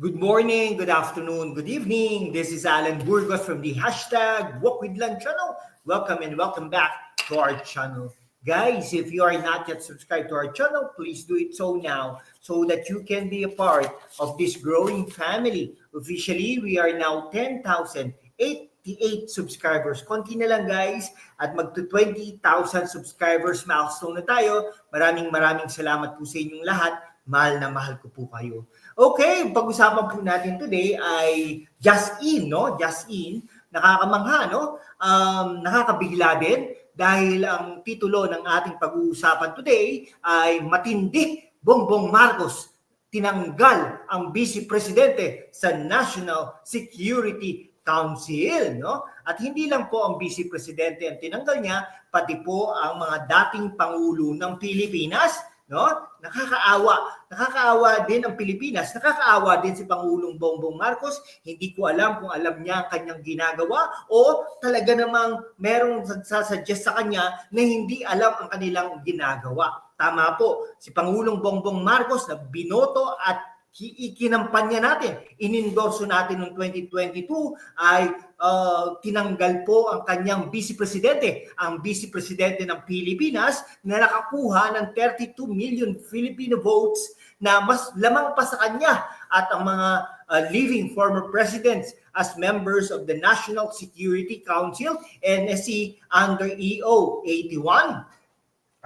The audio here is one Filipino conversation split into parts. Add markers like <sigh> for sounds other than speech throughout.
Good morning, good afternoon, good evening. This is Alan Burgos from the hashtag Walk with Lan channel. Welcome and welcome back to our channel. Guys, if you are not yet subscribed to our channel, please do it so now so that you can be a part of this growing family. Officially, we are now 10,088 subscribers. Konti na lang guys at mag 20,000 subscribers milestone na tayo. Maraming maraming salamat po sa inyong lahat. Mahal na mahal ko po kayo. Okay, pag-usapan po natin today ay Just In, no? Just In. Nakakamangha, no? Um, nakakabigla din dahil ang titulo ng ating pag-uusapan today ay Matindi Bongbong Marcos tinanggal ang Vice Presidente sa National Security Council, no? At hindi lang po ang Vice Presidente ang tinanggal niya, pati po ang mga dating pangulo ng Pilipinas, no? Nakakaawa. Nakakaawa din ang Pilipinas. Nakakaawa din si Pangulong Bongbong Marcos. Hindi ko alam kung alam niya ang kanyang ginagawa o talaga namang merong sasuggest sa kanya na hindi alam ang kanilang ginagawa. Tama po, si Pangulong Bongbong Marcos na binoto at ikinampanya natin, inendorso natin noong 2022 ay uh, tinanggal po ang kanyang vice presidente, ang vice presidente ng Pilipinas na nakakuha ng 32 million Filipino votes na mas lamang pa sa kanya at ang mga uh, living former presidents as members of the National Security Council, NSC under EO 81.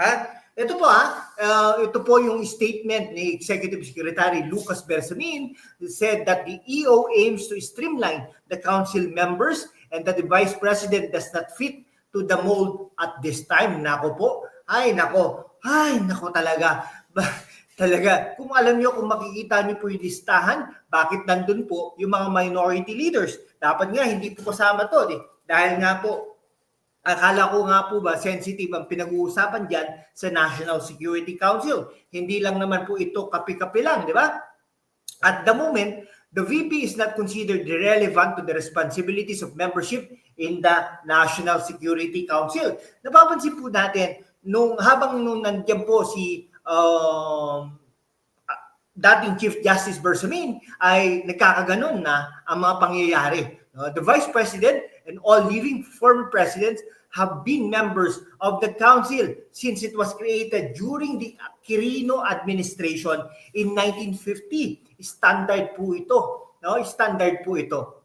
Ha? Ito po ha, uh, ito po yung statement ni Executive Secretary Lucas Bersamin said that the EO aims to streamline the council members and that the Vice President does not fit to the mold at this time. Nako po, ay nako, ay nako talaga. <laughs> talaga, kung alam niyo kung makikita niyo po yung listahan, bakit nandun po yung mga minority leaders? Dapat nga hindi po kasama to, eh. dahil nga po Akala ko nga po ba sensitive ang pinag-uusapan diyan sa National Security Council. Hindi lang naman po ito kapi-kapi lang, di ba? At the moment, the VP is not considered relevant to the responsibilities of membership in the National Security Council. Napapansin po natin, nung habang nung nandiyan po si um, dating Chief Justice Bersamin ay nagkakaganon na ang mga pangyayari. Uh, the Vice President and all living former presidents have been members of the council since it was created during the Quirino administration in 1950. Standard po ito. No? Standard po ito.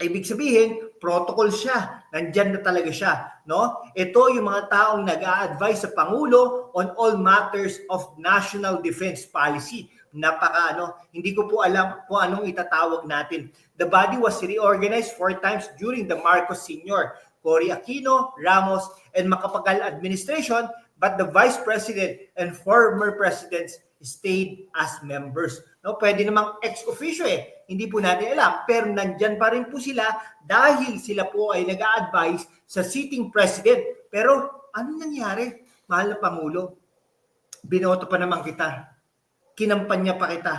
Ibig sabihin, protocol siya. Nandyan na talaga siya. No? Ito yung mga taong nag-a-advise sa Pangulo on all matters of national defense policy. Napaka ano, hindi ko po alam kung anong itatawag natin. The body was reorganized four times during the Marcos Sr. Cory Aquino, Ramos, and Macapagal administration, but the Vice President and former presidents stayed as members. No, pwede namang ex officio eh. Hindi po natin alam, pero nandyan pa rin po sila dahil sila po ay nag-a-advise sa sitting president. Pero ano nangyari? Mahal na Pangulo, binoto pa naman kita. Kinampanya pa kita.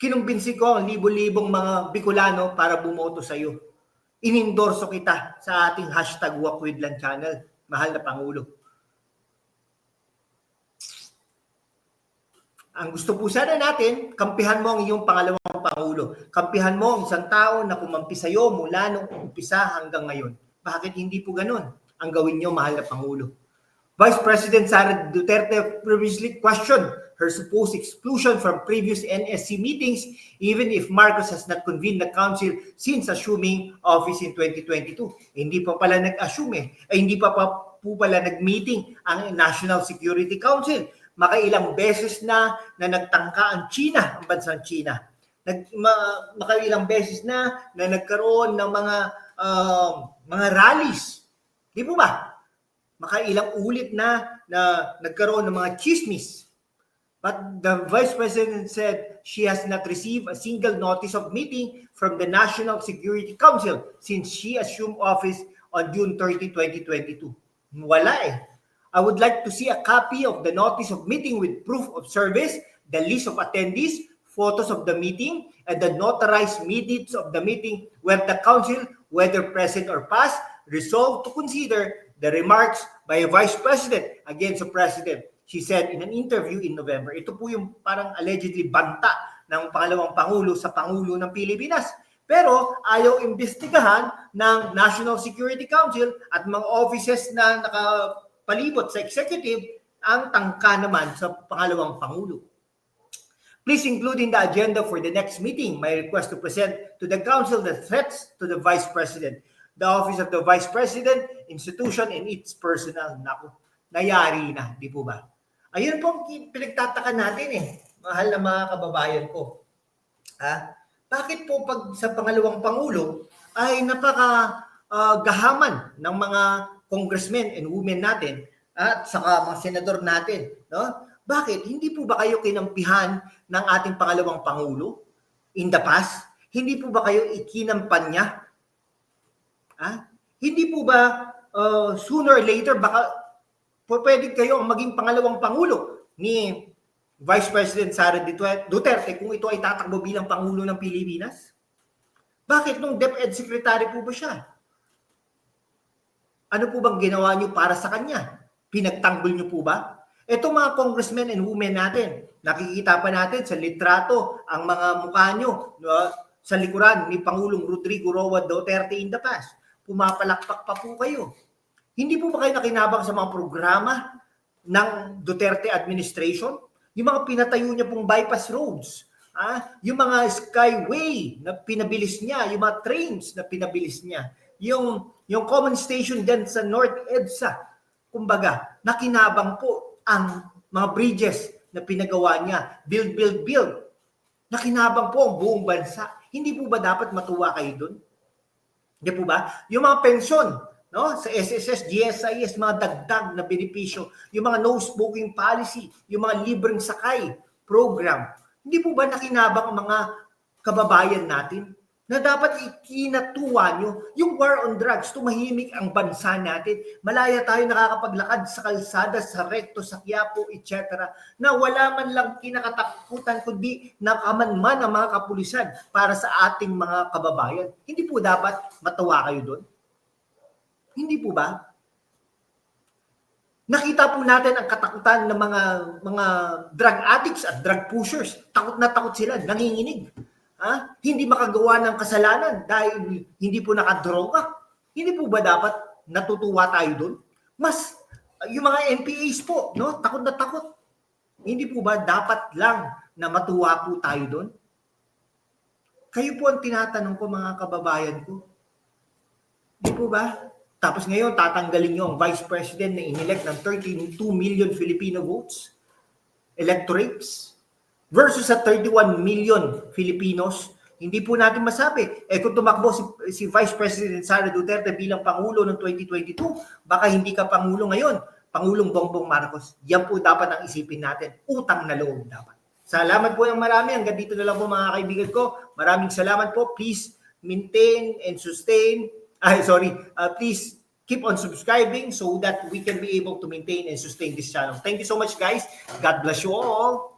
Kinumbinsi ko ang libo-libong mga Bicolano para bumoto sa iyo inindorso kita sa ating hashtag Walk channel, mahal na Pangulo. Ang gusto po sana natin, kampihan mo ang iyong pangalawang Pangulo. Kampihan mo ang isang tao na kumampi sa iyo mula nung umpisa hanggang ngayon. Bakit hindi po ganun ang gawin niyo, mahal na Pangulo? Vice President Sara Duterte previously questioned her supposed exclusion from previous NSC meetings even if Marcos has not convened the council since assuming office in 2022. Hindi pa pala nag-assume eh. Ay, hindi pa, pa po pala nag-meeting ang National Security Council. Makailang beses na na nagtangka ang China, ang bansang China. Nag, ma, makailang beses na na nagkaroon ng mga uh, mga rallies. Di po ba? Makailang ulit na na nagkaroon ng mga chismis But the Vice President said she has not received a single notice of meeting from the National Security Council since she assumed office on June 30, 2022. Wala eh. I would like to see a copy of the notice of meeting with proof of service, the list of attendees, photos of the meeting, and the notarized minutes of the meeting where the council, whether present or past, resolved to consider the remarks by a vice president against the president she said in an interview in November, ito po yung parang allegedly banta ng pangalawang Pangulo sa Pangulo ng Pilipinas. Pero ayaw imbestigahan ng National Security Council at mga offices na nakapalibot sa executive ang tangka naman sa pangalawang Pangulo. Please include in the agenda for the next meeting my request to present to the Council the threats to the Vice President, the Office of the Vice President, institution, and its personnel. Naku, nayari na, di po ba? Ayun po pinagtataka natin eh, mahal na mga kababayan ko. Ha? Bakit po pag sa pangalawang Pangulo ay napaka ah, gahaman ng mga congressmen and women natin at saka mga senador natin, no? Bakit? Hindi po ba kayo kinampihan ng ating pangalawang Pangulo in the past? Hindi po ba kayo ikinampan niya? Ha? Hindi po ba uh, sooner or later baka pwede kayo ang maging pangalawang Pangulo ni Vice President Sara Duterte kung ito ay tatakbo bilang Pangulo ng Pilipinas? Bakit nung DepEd Secretary po ba siya? Ano po bang ginawa niyo para sa kanya? Pinagtanggol niyo po ba? Ito mga congressmen and women natin, nakikita pa natin sa litrato ang mga mukha nyo no, sa likuran ni Pangulong Rodrigo Roa Duterte in the past. Pumapalakpak pa po kayo. Hindi po ba kayo nakinabang sa mga programa ng Duterte administration? Yung mga pinatayo niya pong bypass roads, ah, yung mga skyway na pinabilis niya, yung mga trains na pinabilis niya, yung yung common station din sa North EDSA, kumbaga, nakinabang po ang mga bridges na pinagawa niya, build, build, build. Nakinabang po ang buong bansa. Hindi po ba dapat matuwa kayo doon? Hindi po ba? Yung mga pensyon, no? Sa SSS, GSIS, mga dagdag na benepisyo, yung mga no smoking policy, yung mga libreng sakay program. Hindi po ba nakinabang ang mga kababayan natin na dapat ikinatuwa nyo yung war on drugs, tumahimik ang bansa natin. Malaya tayo nakakapaglakad sa kalsada, sa rekto, sa Quiapo, etc. Na wala man lang kinakatakutan kundi nakamanman ang mga kapulisan para sa ating mga kababayan. Hindi po dapat matawa kayo doon? Hindi po ba? Nakita po natin ang katakutan ng mga mga drug addicts at drug pushers. Takot na takot sila, nanginginig. Ha? Hindi makagawa ng kasalanan dahil hindi po nakadroga. Hindi po ba dapat natutuwa tayo doon? Mas yung mga NPAs po, no? Takot na takot. Hindi po ba dapat lang na matuwa po tayo doon? Kayo po ang tinatanong ko mga kababayan ko. Di po ba? Tapos ngayon, tatanggalin nyo ang vice president na inelect ng 32 million Filipino votes, electorates, versus sa 31 million Filipinos. Hindi po natin masabi. Eh kung tumakbo si, si Vice President Sara Duterte bilang Pangulo noong 2022, baka hindi ka Pangulo ngayon. Pangulong Bongbong Marcos. Yan po dapat ang isipin natin. Utang na loob dapat. Salamat po ng marami. Hanggang dito na lang po mga kaibigan ko. Maraming salamat po. Please maintain and sustain. Ay, sorry. Uh, please keep on subscribing so that we can be able to maintain and sustain this channel. Thank you so much, guys. God bless you all.